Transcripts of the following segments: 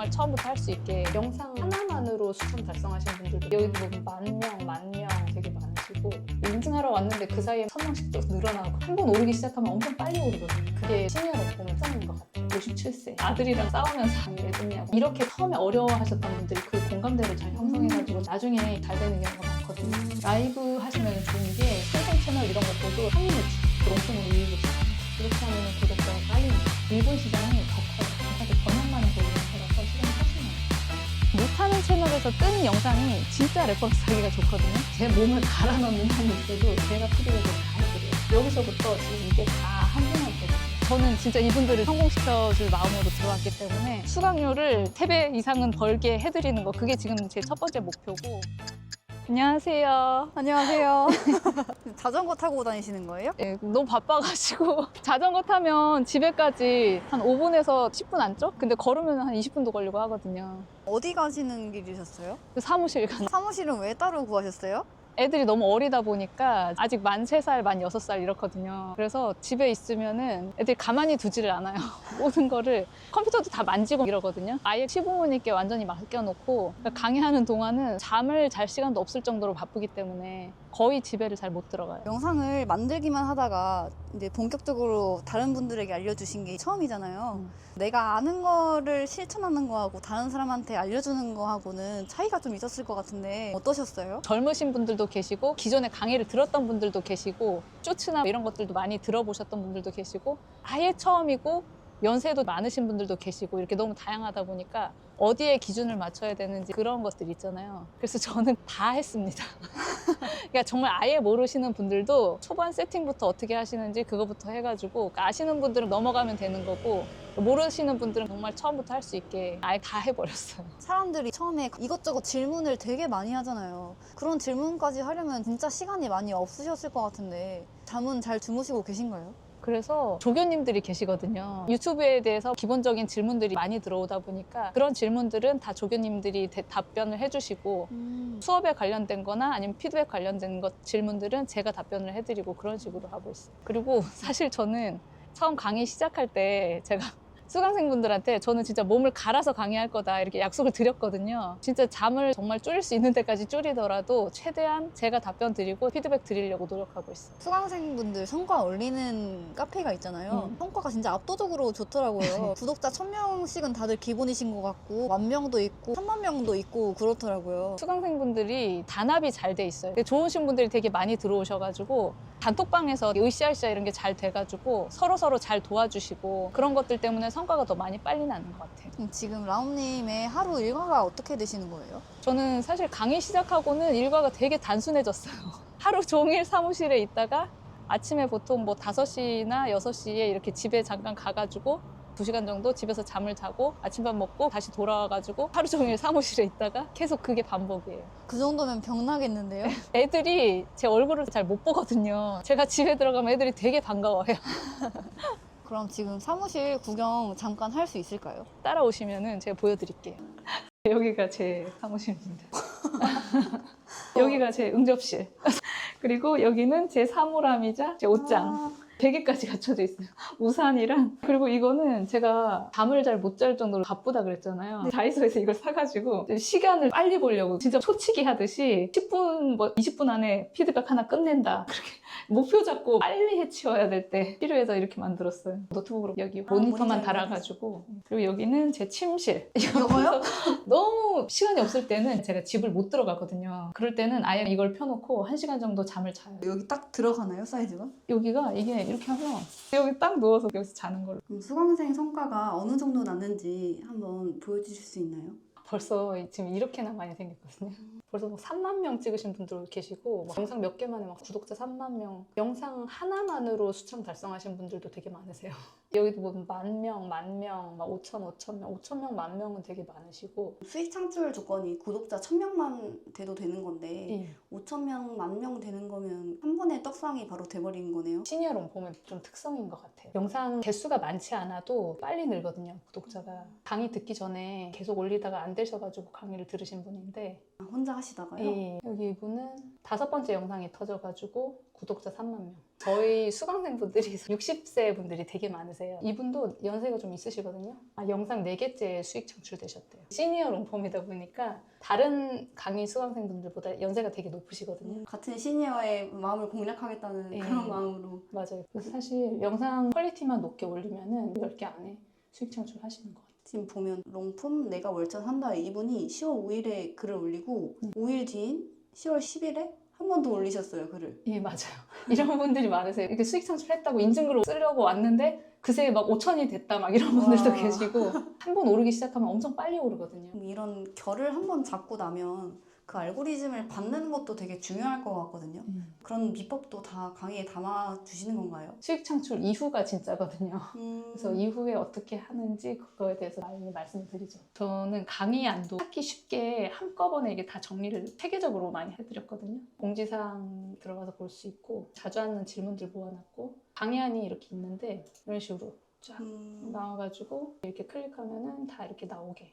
정말 처음부터 할 수 있게 영상 하나만으로 수천 달성하신 분들도 여기 보면 만 명, 만 명 되게 많으시고 인증하러 왔는데 그 사이에 천 명씩 또 늘어나고 한 번 오르기 시작하면 엄청 빨리 오르거든요. 그게 시니어로 보면 짱인 것 같아요. 57세 아들이랑 싸우면서 강의를 듣냐고 이렇게 처음에 어려워하셨던 분들이 그 공감대를 잘 형성해가지고 나중에 잘 되는 경우가 많거든요. 라이브 하시면 좋은 게 생선 채널 이런 거 보고 쭉 롱폼으로 이익을 주 그렇게 하면 구독자가 빨리 일본 시장이 못하는 채널에서 뜬 영상이 진짜 레퍼런스 하기가 좋거든요. 제 몸을 갈아 넣는 한이 있어도 제가 피드백을 다 해드려요. 여기서부터 지금 이게 다 한 분한테거든요. 저는 진짜 이분들을 성공시켜줄 마음으로 들어왔기 때문에 수강료를 3배 이상은 벌게 해드리는 거 그게 지금 제 첫 번째 목표고 안녕하세요. 안녕하세요. 자전거 타고 다니시는 거예요? 예, 너무 바빠가지고 자전거 타면 집에까지 한 5분에서 10분 안쪽? 근데 걸으면 한 20분도 걸리고 하거든요. 어디 가시는 길이셨어요? 그 사무실 가는 사무실은 왜 따로 구하셨어요? 애들이 너무 어리다 보니까 아직 만 3살, 만 6살 이렇거든요. 그래서 집에 있으면은 애들이 가만히 두지를 않아요. 모든 거를 컴퓨터도 다 만지고 이러거든요. 아예 시부모님께 완전히 맡겨놓고 그러니까 강의하는 동안은 잠을 잘 시간도 없을 정도로 바쁘기 때문에 거의 집에를 잘 못 들어가요. 영상을 만들기만 하다가 이제 본격적으로 다른 분들에게 알려주신 게 처음이잖아요. 음. 내가 아는 거를 실천하는 거하고 다른 사람한테 알려주는 거하고는 차이가 좀 있었을 것 같은데 어떠셨어요? 젊으신 분들도 계시고 기존에 강의를 들었던 분들도 계시고 쇼츠나 이런 것들도 많이 들어보셨던 분들도 계시고 아예 처음이고 연세도 많으신 분들도 계시고 이렇게 너무 다양하다 보니까 어디에 기준을 맞춰야 되는지 그런 것들 있잖아요. 그래서 저는 다 했습니다. 그러니까 정말 아예 모르시는 분들도 초반 세팅부터 어떻게 하시는지 그거부터 해가지고 아시는 분들은 넘어가면 되는 거고 모르시는 분들은 정말 처음부터 할 수 있게 아예 다 해버렸어요. 사람들이 처음에 이것저것 질문을 되게 많이 하잖아요. 그런 질문까지 하려면 진짜 시간이 많이 없으셨을 것 같은데 잠은 잘 주무시고 계신가요? 그래서 조교님들이 계시거든요. 유튜브에 대해서 기본적인 질문들이 많이 들어오다 보니까 그런 질문들은 다 조교님들이 대- 답변을 해주시고 수업에 관련된 거나 아니면 피드백 관련된 것 질문들은 제가 답변을 해드리고 그런 식으로 하고 있어요. 그리고 사실 저는 처음 강의 시작할 때 제가 수강생분들한테 저는 진짜 몸을 갈아서 강의할 거다 이렇게 약속을 드렸거든요. 진짜 잠을 정말 줄일 수 있는 데까지 줄이더라도 최대한 제가 답변 드리고 피드백 드리려고 노력하고 있어요. 수강생분들 성과 올리는 카페가 있잖아요. 음. 성과가 진짜 압도적으로 좋더라고요. 구독자 1000명씩은 다들 기본이신 것 같고, 만 명도 있고, 3만 명도 있고, 그렇더라고요. 수강생분들이 단합이 잘 돼 있어요. 좋으신 분들이 되게 많이 들어오셔가지고 단톡방에서 으쌰으쌰 이런 게 잘 돼가지고 서로 서로 잘 도와주시고 그런 것들 때문에 성과가 더 많이 빨리 나는 것 같아요. 그럼 지금 라움님의 하루 일과가 어떻게 되시는 거예요? 저는 사실 강의 시작하고는 일과가 되게 단순해졌어요. 하루 종일 사무실에 있다가 아침에 보통 뭐 5시나 6시에 이렇게 집에 잠깐 가가지고 2시간 정도 집에서 잠을 자고 아침밥 먹고 다시 돌아와가지고 하루 종일 사무실에 있다가 계속 그게 반복이에요. 그 정도면 병나겠는데요? 애들이 제 얼굴을 잘 못 보거든요. 제가 집에 들어가면 애들이 되게 반가워해요. 그럼 지금 사무실 구경 잠깐 할 수 있을까요? 따라오시면은 제가 보여드릴게요. 여기가 제 사무실입니다. 여기가 제 응접실. 그리고 여기는 제 사물함이자 제 옷장. 아, 베개까지 갖춰져 있어요. 우산이랑. 그리고 이거는 제가 잠을 잘 못 잘 정도로 바쁘다 그랬잖아요. 다이소에서 이걸 사가지고 시간을 빨리 보려고 진짜 초치기 하듯이 10분, 뭐 20분 안에 피드백 하나 끝낸다. 그렇게 목표 잡고 빨리 해치워야 될 때 필요해서 이렇게 만들었어요. 노트북으로 여기 아, 모니터만 달아가지고. 그리고 여기는 제 침실. 이거요? 너무 시간이 없을 때는 제가 집을 못 들어가거든요. 그럴 때는 아예 이걸 펴놓고 한 시간 정도 잠을 자요. 여기 딱 들어가나요, 사이즈가? 여기가 이게 이렇게 하면 여기 딱 누워서 여기서 자는 걸로. 그럼 수강생 성과가 어느 정도 났는지 한번 보여주실 수 있나요? 벌써 지금 이렇게나 많이 생겼거든요. 벌써 막 3만 명 찍으신 분들 계시고 막 영상 몇 개 만에 막 구독자 3만 명 영상 하나만으로 수천 달성하신 분들도 되게 많으세요. 여기도 보면 만 명, 만 명, 막 5천, 5천 명, 5천 명, 만 명은 되게 많으시고 수익 창출 조건이 구독자 1000명만 돼도 되는 건데 이 5천 명, 만 명 되는 거면 한 번에 떡상이 바로 돼버린 거네요. 시니어롱 보면 좀 특성인 것 같아요. 영상 개수가 많지 않아도 빨리 늘거든요, 구독자가. 강의 듣기 전에 계속 올리다가 안 되셔가지고 강의를 들으신 분인데 아, 혼자 하시다가요? 이, 여기 이분은 다섯 번째 영상이 터져가지고 구독자 3만 명. 저희 수강생분들이 60세 분들이 되게 많으세요. 이분도 연세가 좀 있으시거든요. 아, 영상 4개째 수익 창출되셨대요. 시니어 롱폼이다 보니까 다른 강의 수강생분들보다 연세가 되게 높으시거든요. 같은 시니어의 마음을 공략하겠다는 예. 그런 마음으로 맞아요. 그래서 사실 영상 퀄리티만 높게 올리면은 10개 안에 수익 창출하시는 것 같아요. 지금 보면 롱폼 내가 월천 한다 이분이 10월 5일에 글을 올리고 음. 5일 뒤인 10월 10일에 한 번 더 올리셨어요 글을. 예, 맞아요. 이런 분들이 많으세요. 이렇게 수익 창출했다고 인증글을 쓰려고 왔는데 그새 막 5천이 됐다 막 이런 분들도 와. 계시고 한 번 오르기 시작하면 엄청 빨리 오르거든요. 이런 결을 한 번 잡고 나면 그 알고리즘을 받는 것도 되게 중요할 것 같거든요. 그런 비법도 다 강의에 담아 주시는 건가요? 수익 창출 이후가 진짜거든요. 음, 그래서 이후에 어떻게 하는지 그거에 대해서 많이 말씀드리죠. 저는 강의 안도 찾기 쉽게 한꺼번에 이게 다 정리를 체계적으로 많이 해드렸거든요. 공지사항 들어가서 볼 수 있고 자주 하는 질문들 모아놨고 강의안이 이렇게 있는데 이런 식으로 쫙 음, 나와가지고 이렇게 클릭하면은 다 이렇게 나오게.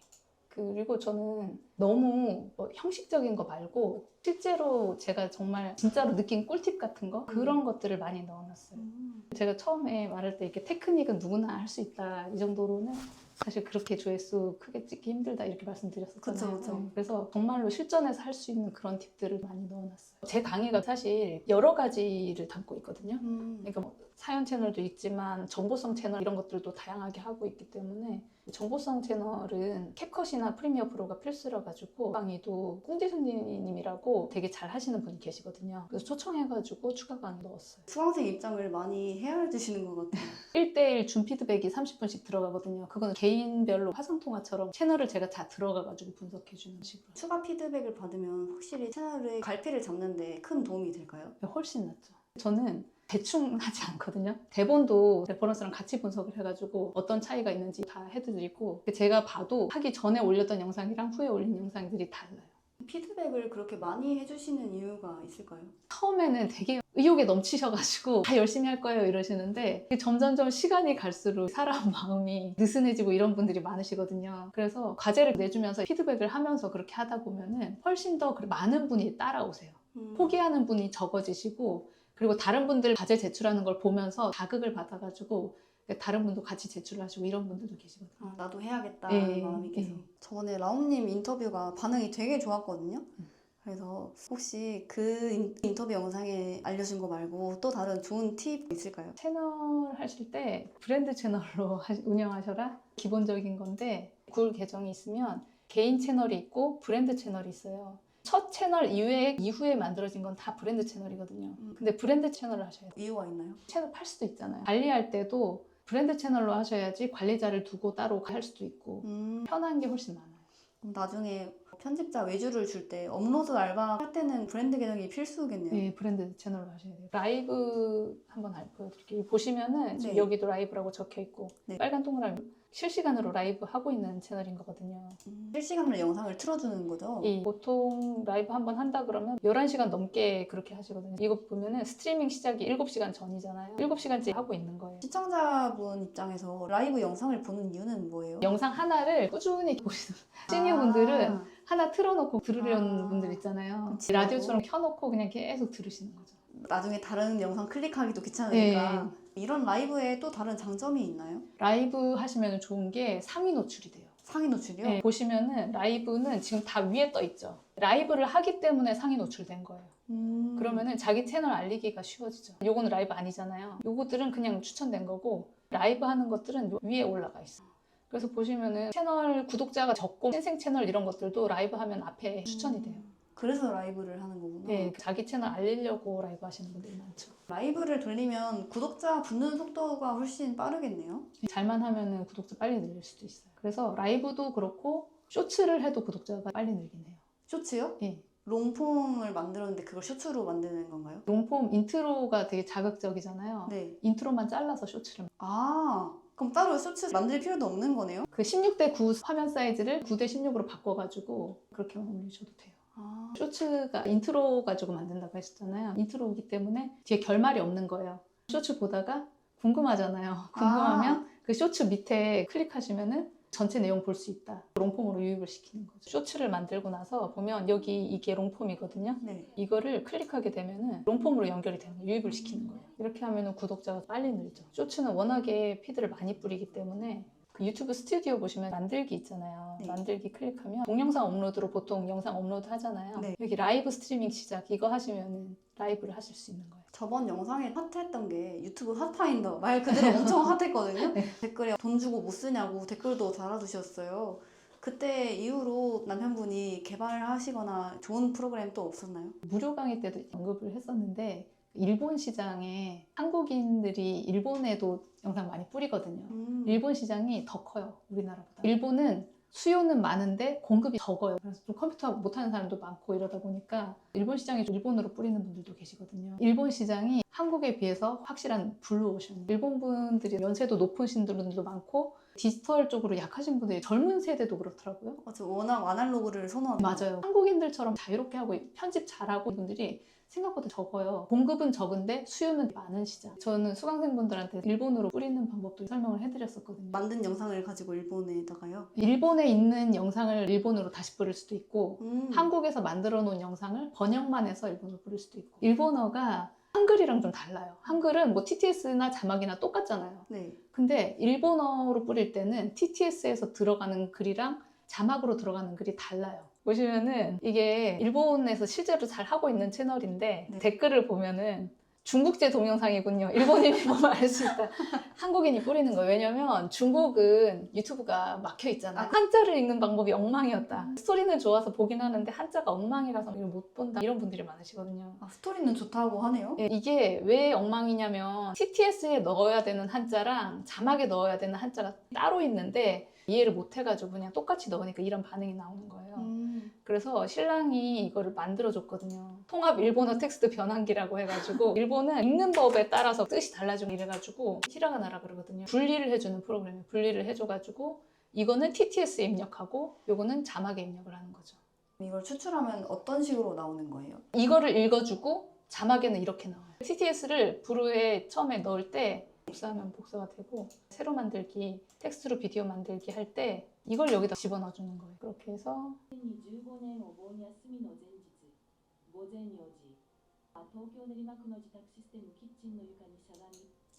그리고 저는 너무 뭐 형식적인 거 말고 실제로 제가 정말 진짜로 느낀 꿀팁 같은 거 그런 것들을 많이 넣어놨어요. 음. 제가 처음에 말할 때 이렇게 테크닉은 누구나 할 수 있다 이 정도로는 사실 그렇게 조회수 크게 찍기 힘들다 이렇게 말씀드렸었잖아요. 그쵸, 그쵸. 네, 그래서 정말로 실전에서 할 수 있는 그런 팁들을 많이 넣어놨어요. 제 강의가 사실 여러 가지를 담고 있거든요. 음. 그러니까 뭐 사연 채널도 있지만 정보성 채널 이런 것들도 다양하게 하고 있기 때문에 정보성 채널은 캡컷이나 프리미어 프로가 필수라 가지고 강의도 꿍지순님이라고 되게 잘 하시는 분이 계시거든요. 그래서 초청해가지고 추가 강의 넣었어요. 수강생 입장을 많이 헤아려주시는 것 같아요. 1대1 준 피드백이 30분씩 들어가거든요. 그거는 개인별로 화상통화처럼 채널을 제가 다 들어가가지고 분석해주는 식으로. 추가 피드백을 받으면 확실히 채널의 갈피를 잡는데 큰 도움이 될까요? 훨씬 낫죠. 저는 대충 하지 않거든요. 대본도 레퍼런스랑 같이 분석을 해가지고 어떤 차이가 있는지 다 해드리고 제가 봐도 하기 전에 올렸던 영상이랑 후에 올린 영상들이 달라요. 피드백을 그렇게 많이 해주시는 이유가 있을까요? 처음에는 되게 의욕에 넘치셔가지고 다 열심히 할 거예요 이러시는데 점점점 시간이 갈수록 사람 마음이 느슨해지고 이런 분들이 많으시거든요. 그래서 과제를 내주면서 피드백을 하면서 그렇게 하다 보면은 훨씬 더 많은 분이 따라오세요. 음. 포기하는 분이 적어지시고 그리고 다른 분들 과제 제출하는 걸 보면서 자극을 받아가지고 다른 분도 같이 제출하시고 이런 분들도 계시거든요. 아, 나도 해야겠다는 예, 마음이 계속. 예. 저번에 라움님 인터뷰가 반응이 되게 좋았거든요. 음. 그래서 혹시 그 인- 인터뷰 영상에 알려준 거 말고 또 다른 좋은 팁 있을까요? 채널 하실 때 브랜드 채널로 하- 운영하셔라 기본적인 건데 구글 계정이 있으면 개인 채널이 있고 브랜드 채널이 있어요. 첫 채널 이후에 이후에 만들어진 건 다 브랜드 채널이거든요. 음. 근데 브랜드 채널을 하셔야 돼요. 이유가 있나요? 채널 팔 수도 있잖아요. 관리할 때도 브랜드 채널로 하셔야지 관리자를 두고 따로 할 수도 있고 음, 편한 게 훨씬 많아요. 그럼 나중에 편집자 외주를 줄 때 업로드 알바 할 때는 브랜드 계정이 필수겠네요. 네, 브랜드 채널로 하셔야 돼요. 라이브 한번 알- 보여드릴게요. 보시면은 지금 네. 여기도 라이브라고 적혀 있고 네. 빨간 동그라미 실시간으로 라이브 하고 있는 채널인 거거든요. 음, 실시간으로 영상을 틀어주는 거죠? 이 보통 라이브 한 번 한다 그러면 11시간 넘게 그렇게 하시거든요. 이거 보면은 스트리밍 시작이 7시간 전이잖아요. 7시간째 하고 있는 거예요. 시청자분 입장에서 라이브 영상을 보는 이유는 뭐예요? 영상 하나를 꾸준히 보시는 시니어 분들은 아, 하나 틀어놓고 들으려는 아, 분들 있잖아요. 그치, 라디오처럼 켜놓고 그냥 계속 들으시는 거죠. 나중에 다른 영상 클릭하기도 귀찮으니까 네. 이런 라이브에 또 다른 장점이 있나요? 라이브 하시면 좋은 게 상위 노출이 돼요. 상위 노출이요? 네, 보시면은 라이브는 지금 다 위에 떠 있죠. 라이브를 하기 때문에 상위 노출된 거예요. 음. 그러면은 자기 채널 알리기가 쉬워지죠. 요거는 라이브 아니잖아요. 요거들은 그냥 추천된 거고 라이브 하는 것들은 요 위에 올라가 있어. 그래서 보시면은 채널 구독자가 적고 신생 채널 이런 것들도 라이브 하면 앞에 추천이 돼요. 그래서 라이브를 하는 거구나. 네, 자기 채널 알리려고 라이브 하시는 분들이 많죠. 라이브를 돌리면 구독자 붙는 속도가 훨씬 빠르겠네요. 잘만 하면은 구독자 빨리 늘릴 수도 있어요. 그래서 라이브도 그렇고 쇼츠를 해도 구독자가 빨리 늘긴 해요. 쇼츠요? 예. 롱폼을 만들었는데 그걸 쇼츠로 만드는 건가요? 롱폼 인트로가 되게 자극적이잖아요. 네. 인트로만 잘라서 쇼츠를 아, 그럼 따로 쇼츠 만들 필요도 없는 거네요? 그 16대 9 화면 사이즈를 9대 16으로 바꿔가지고 그렇게만 올리셔도 돼요. 아, 쇼츠가 인트로 가지고 만든다고 했었잖아요. 인트로이기 때문에 뒤에 결말이 없는 거예요. 쇼츠 보다가 궁금하잖아요. 궁금하면 그 쇼츠 밑에 클릭하시면은 전체 내용 볼 수 있다. 롱폼으로 유입을 시키는 거죠. 쇼츠를 만들고 나서 보면 여기 이게 롱폼이거든요. 네. 이거를 클릭하게 되면은 롱폼으로 연결이 되는 거예요. 유입을 시키는 거예요. 이렇게 하면은 구독자가 빨리 늘죠. 쇼츠는 워낙에 피드를 많이 뿌리기 때문에 그 유튜브 스튜디오 보시면 만들기 있잖아요. 네. 만들기 클릭하면 동영상 업로드로 보통 영상 업로드 하잖아요. 네. 여기 라이브 스트리밍 시작 이거 하시면은 라이브를 하실 수 있는 거예요. 저번 영상에 핫했던 게 유튜브 핫파인더 말 그대로 엄청 핫했거든요. 네. 댓글에 돈 주고 못 쓰냐고 댓글도 달아주셨어요. 그때 이후로 남편분이 개발을 하시거나 좋은 프로그램 또 없었나요? 무료 강의 때도 언급을 했었는데 일본 시장에 한국인들이 일본에도 영상 많이 뿌리거든요. 음. 일본 시장이 더 커요 우리나라보다 일본은 수요는 많은데 공급이 적어요. 그래서 좀 컴퓨터 못하는 사람도 많고 이러다 보니까 일본 시장에 일본으로 뿌리는 분들도 계시거든요. 일본 시장이 한국에 비해서 확실한 블루오션. 일본 분들이 연세도 높으신 분들도 많고 디지털 쪽으로 약하신 분들이 젊은 세대도 그렇더라고요. 맞아, 워낙 아날로그를 선호하는 맞아요. 한국인들처럼 자유롭게 하고 편집 잘하고 분들이 생각보다 적어요. 공급은 적은데 수요는 많은 시장. 저는 수강생분들한테 일본어로 뿌리는 방법도 설명을 해드렸었거든요. 만든 영상을 가지고 일본에다가요. 일본에 있는 영상을 일본어로 다시 뿌릴 수도 있고 음. 한국에서 만들어 놓은 영상을 번역만 해서 일본어로 뿌릴 수도 있고 일본어가 한글이랑 좀 달라요. 한글은 뭐 TTS나 자막이나 똑같잖아요. 네. 근데 일본어로 뿌릴 때는 TTS에서 들어가는 글이랑 자막으로 들어가는 글이 달라요. 보시면은 이게 일본에서 실제로 잘 하고 있는 채널인데 네. 댓글을 보면은 중국제 동영상이군요. 일본인이 보면 알 수 있다. 한국인이 뿌리는 거예요. 왜냐면 중국은 유튜브가 막혀 있잖아. 아, 한자를 읽는 방법이 엉망이었다. 스토리는 좋아서 보긴 하는데 한자가 엉망이라서 이걸 못 본다. 이런 분들이 많으시거든요. 아, 스토리는 좋다고 하네요. 예, 이게 왜 엉망이냐면 TTS에 넣어야 되는 한자랑 자막에 넣어야 되는 한자가 따로 있는데 이해를 못 해가지고 그냥 똑같이 넣으니까 이런 반응이 나오는 거예요. 음. 그래서 신랑이 이거를 만들어줬거든요. 통합 일본어 텍스트 변환기라고 해가지고 일본은 읽는 법에 따라서 뜻이 달라지고 이래가지고 히라가나라 그러거든요. 분리를 해주는 프로그램이에요. 분리를 해줘가지고 이거는 TTS에 입력하고 요거는 자막에 입력을 하는 거죠. 이걸 추출하면 어떤 식으로 나오는 거예요? 이거를 읽어주고 자막에는 이렇게 나와요. TTS를 브루에 처음에 넣을 때 복사하면 복사가 되고 새로 만들기, 텍스트로 비디오 만들기 할 때 이걸 여기다 집어넣어 주는 거예요. 그렇게 해서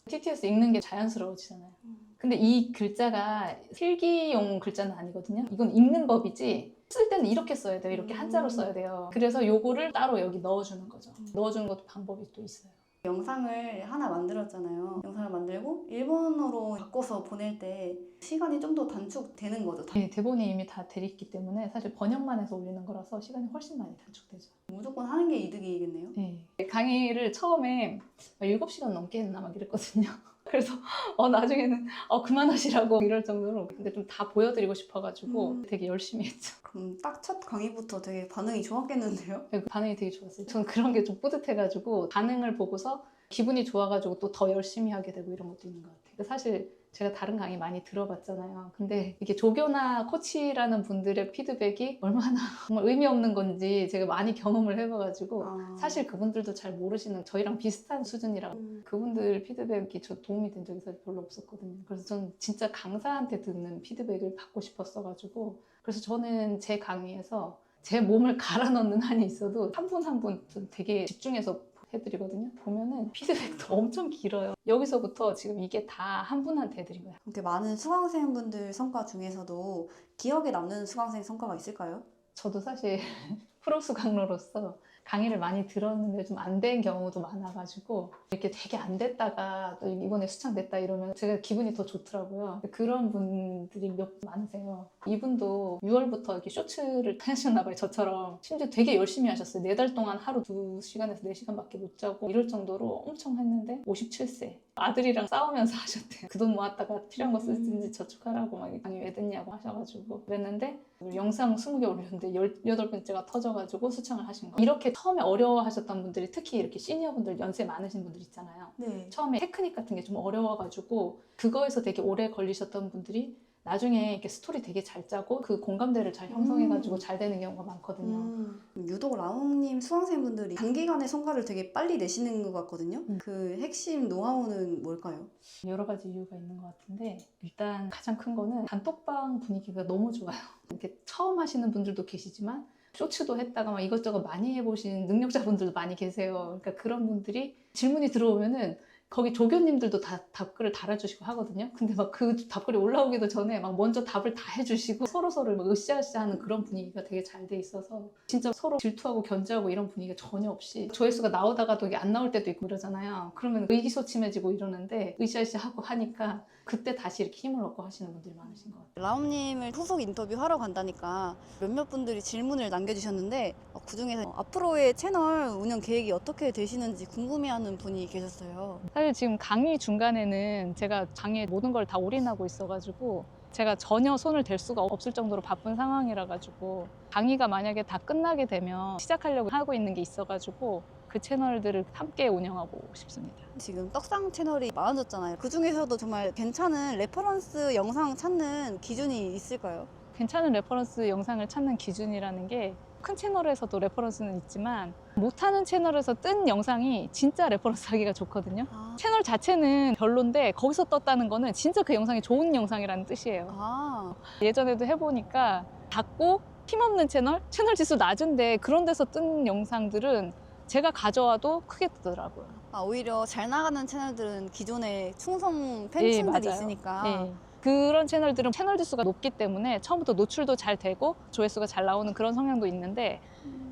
TTS 읽는 게 자연스러워지잖아요. 음. 근데 이 글자가 필기용 글자는 아니거든요. 이건 읽는 법이지 쓸 때는 이렇게 써야 돼요. 이렇게 한자로 음. 써야 돼요. 그래서 요거를 따로 여기 넣어주는 거죠. 음. 넣어주는 것도 방법이 또 있어요. 영상을 하나 만들었잖아요. 영상을 만들고 일본어로 바꿔서 보낼 때 시간이 좀 더 단축되는 거죠. 네, 대본이 이미 다 돼 있기 때문에 사실 번역만 해서 올리는 거라서 시간이 훨씬 많이 단축되죠. 무조건 하는 게 이득이겠네요. 네. 강의를 처음에 7시간 넘게 했나 막 이랬거든요. 그래서 어, 나중에는 어, 그만하시라고 이럴 정도로 근데 좀 다 보여드리고 싶어가지고 음. 되게 열심히 했죠. 그럼 딱 첫 강의부터 되게 반응이 좋았겠는데요? 그 반응이 되게 좋았어요. 저는 그런 게 좀 뿌듯해가지고 반응을 보고서 기분이 좋아가지고 또 더 열심히 하게 되고 이런 것도 있는 것 같아요. 사실 제가 다른 강의 많이 들어봤잖아요. 근데 이게 조교나 코치라는 분들의 피드백이 얼마나 정말 의미 없는 건지 제가 많이 경험을 해봐가지고 아. 사실 그분들도 잘 모르시는 저희랑 비슷한 수준이라 음. 그분들 피드백이 저 도움이 된 적이 사실 별로 없었거든요. 그래서 저는 진짜 강사한테 듣는 피드백을 받고 싶었어가지고 그래서 저는 제 강의에서 제 몸을 갈아 넣는 한이 있어도 한 분 한 분 되게 집중해서 해드리거든요. 보면은 피드백도 엄청 길어요. 여기서부터 지금 이게 다 한 분한테 해드린 거예요. 이렇게 많은 수강생분들 성과 중에서도 기억에 남는 수강생 성과가 있을까요? 저도 사실 프로 수강로로서 강의를 많이 들었는데 좀 안 된 경우도 많아가지고 이렇게 되게 안 됐다가 또 이번에 수창됐다 이러면 제가 기분이 더 좋더라고요. 그런 분들이 몇분 많으세요. 이분도 6월부터 이렇게 쇼츠를 하셨나 봐요. 저처럼 심지어 되게 열심히 하셨어요. 네 달 동안 하루 2시간에서 4시간밖에 못 자고 이럴 정도로 엄청 했는데 57세 아들이랑 싸우면서 하셨대요. 그 돈 모았다가 필요한 거 쓰든지 저축하라고 막 강의 왜 듣냐고 하셔가지고 그랬는데 영상 20개 올렸는데 18번째가 터져가지고 수창을 하신 거예요. 이렇게 처음에 어려워하셨던 분들이 특히 이렇게 시니어분들 연세 많으신 분들 있잖아요. 네. 처음에 테크닉 같은 게 좀 어려워가지고 그거에서 되게 오래 걸리셨던 분들이 나중에 이렇게 스토리 되게 잘 짜고 그 공감대를 잘 형성해가지고 음. 잘 되는 경우가 많거든요. 음, 유독 라옹님 수강생분들이 단기간에 성과를 되게 빨리 내시는 것 같거든요. 음. 그 핵심 노하우는 뭘까요? 여러 가지 이유가 있는 것 같은데 일단 가장 큰 거는 단톡방 분위기가 너무 좋아요. 이렇게 처음 하시는 분들도 계시지만 쇼츠도 했다가 막 이것저것 많이 해보신 능력자분들도 많이 계세요. 그러니까 그런 분들이 질문이 들어오면은 거기 조교님들도 다 답글을 달아주시고 하거든요. 근데 막 그 답글이 올라오기도 전에 막 먼저 답을 다 해주시고 서로 서로 막 으쌰으쌰하는 그런 분위기가 되게 잘 돼 있어서 진짜 서로 질투하고 견제하고 이런 분위기가 전혀 없이 조회수가 나오다가도 이게 안 나올 때도 있고 이러잖아요. 그러면 의기소침해지고 이러는데 으쌰으쌰하고 하니까 그때 다시 이렇게 힘을 얻고 하시는 분들이 많으신 것 같아요. 라움님을 후속 인터뷰 하러 간다니까 몇몇 분들이 질문을 남겨주셨는데 어, 그중에서 앞으로의 채널 운영 계획이 어떻게 되시는지 궁금해하는 분이 계셨어요. 사실 지금 강의 중간에는 제가 강의에 모든 걸 다 올인하고 있어가지고 제가 전혀 손을 댈 수가 없을 정도로 바쁜 상황이라 가지고 강의가 만약에 다 끝나게 되면 시작하려고 하고 있는 게 있어 가지고 그 채널들을 함께 운영하고 싶습니다. 지금 떡상 채널이 많아졌잖아요. 그 중에서도 정말 괜찮은 레퍼런스 영상 찾는 기준이 있을까요? 괜찮은 레퍼런스 영상을 찾는 기준이라는 게 큰 채널에서도 레퍼런스는 있지만 못하는 채널에서 뜬 영상이 진짜 레퍼런스 하기가 좋거든요. 아, 채널 자체는 별론데 거기서 떴다는 거는 진짜 그 영상이 좋은 영상이라는 뜻이에요. 아 예전에도 해보니까 작고 힘없는 채널, 채널 지수 낮은데 그런 데서 뜬 영상들은 제가 가져와도 크게 뜨더라고요. 아, 오히려 잘 나가는 채널들은 기존에 충성 팬층들이 예. 있으니까 예. 그런 채널들은 채널 지수가 높기 때문에 처음부터 노출도 잘 되고 조회수가 잘 나오는 그런 성향도 있는데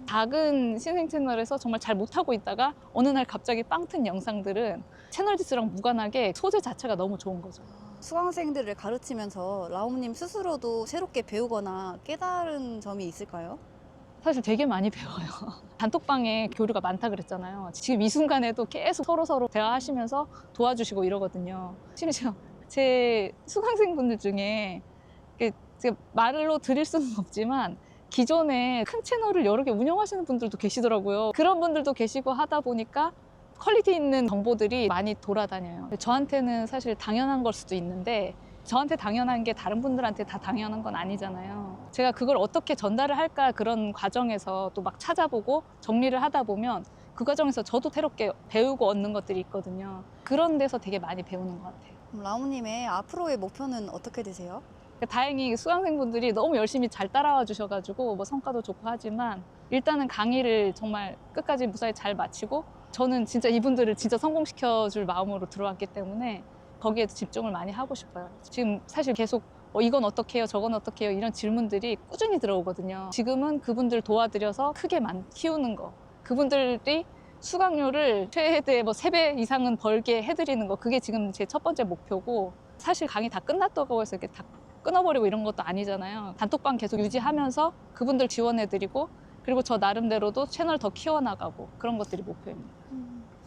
작은 신생 채널에서 정말 잘 못하고 있다가 어느 날 갑자기 빵 튼 영상들은 채널 지수랑 무관하게 소재 자체가 너무 좋은 거죠. 수강생들을 가르치면서 라움님 스스로도 새롭게 배우거나 깨달은 점이 있을까요? 사실 되게 많이 배워요. 단톡방에 교류가 많다 그랬잖아요. 지금 이 순간에도 계속 서로 서로 대화하시면서 도와주시고 이러거든요. 심지어 제 수강생분들 중에 말로 드릴 수는 없지만 기존에 큰 채널을 여러 개 운영하시는 분들도 계시더라고요. 그런 분들도 계시고 하다 보니까 퀄리티 있는 정보들이 많이 돌아다녀요. 저한테는 사실 당연한 걸 수도 있는데 저한테 당연한 게 다른 분들한테 다 당연한 건 아니잖아요. 제가 그걸 어떻게 전달을 할까 그런 과정에서 또 막 찾아보고 정리를 하다 보면 그 과정에서 저도 새롭게 배우고 얻는 것들이 있거든요. 그런 데서 되게 많이 배우는 것 같아요. 그럼 라움님의 앞으로의 목표는 어떻게 되세요? 그러니까 다행히 수강생분들이 너무 열심히 잘 따라와 주셔가지고 뭐 성과도 좋고 하지만 일단은 강의를 정말 끝까지 무사히 잘 마치고 저는 진짜 이분들을 진짜 성공시켜 줄 마음으로 들어왔기 때문에 거기에 집중을 많이 하고 싶어요. 지금 사실 계속 어, 이건 어떻게 해요, 저건 어떻게 해요 이런 질문들이 꾸준히 들어오거든요. 지금은 그분들 도와드려서 크게 만, 키우는 거. 그분들이 수강료를 최대 뭐세배 이상은 벌게 해드리는 거. 그게 지금 제 첫 번째 목표고 사실 강의 다 끝났다고 해서 이렇게 다 끊어버리고 이런 것도 아니잖아요. 단톡방 계속 유지하면서 그분들 지원해드리고 그리고 저 나름대로도 채널 더 키워나가고 그런 것들이 목표입니다.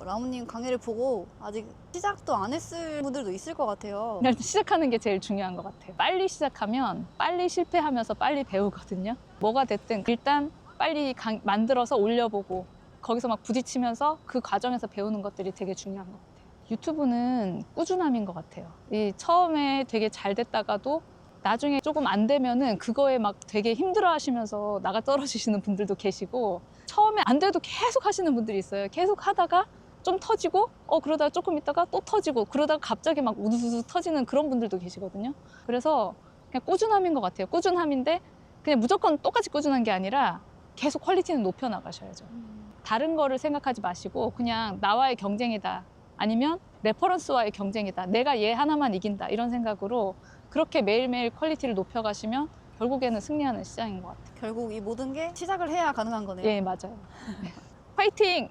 라움님 강의를 보고 아직 시작도 안 했을 분들도 있을 것 같아요. 그냥 시작하는 게 제일 중요한 것 같아요. 빨리 시작하면 빨리 실패하면서 빨리 배우거든요. 뭐가 됐든 일단 빨리 강- 만들어서 올려보고 거기서 막 부딪히면서 그 과정에서 배우는 것들이 되게 중요한 것 같아요. 유튜브는 꾸준함인 것 같아요. 이 처음에 되게 잘 됐다가도 나중에 조금 안 되면은 그거에 막 되게 힘들어 하시면서 나가 떨어지시는 분들도 계시고 처음에 안 돼도 계속 하시는 분들이 있어요. 계속 하다가 좀 터지고 어 그러다가 조금 있다가 또 터지고 그러다가 갑자기 막 우두두두 터지는 그런 분들도 계시거든요. 그래서 그냥 꾸준함인 것 같아요. 꾸준함인데 그냥 무조건 똑같이 꾸준한 게 아니라 계속 퀄리티는 높여 나가셔야죠. 다른 거를 생각하지 마시고 그냥 나와의 경쟁이다. 아니면 레퍼런스와의 경쟁이다. 내가 얘 하나만 이긴다. 이런 생각으로 그렇게 매일매일 퀄리티를 높여가시면 결국에는 승리하는 시장인 것 같아요. 결국 이 모든 게 시작을 해야 가능한 거네요. 예, 맞아요. 화이팅!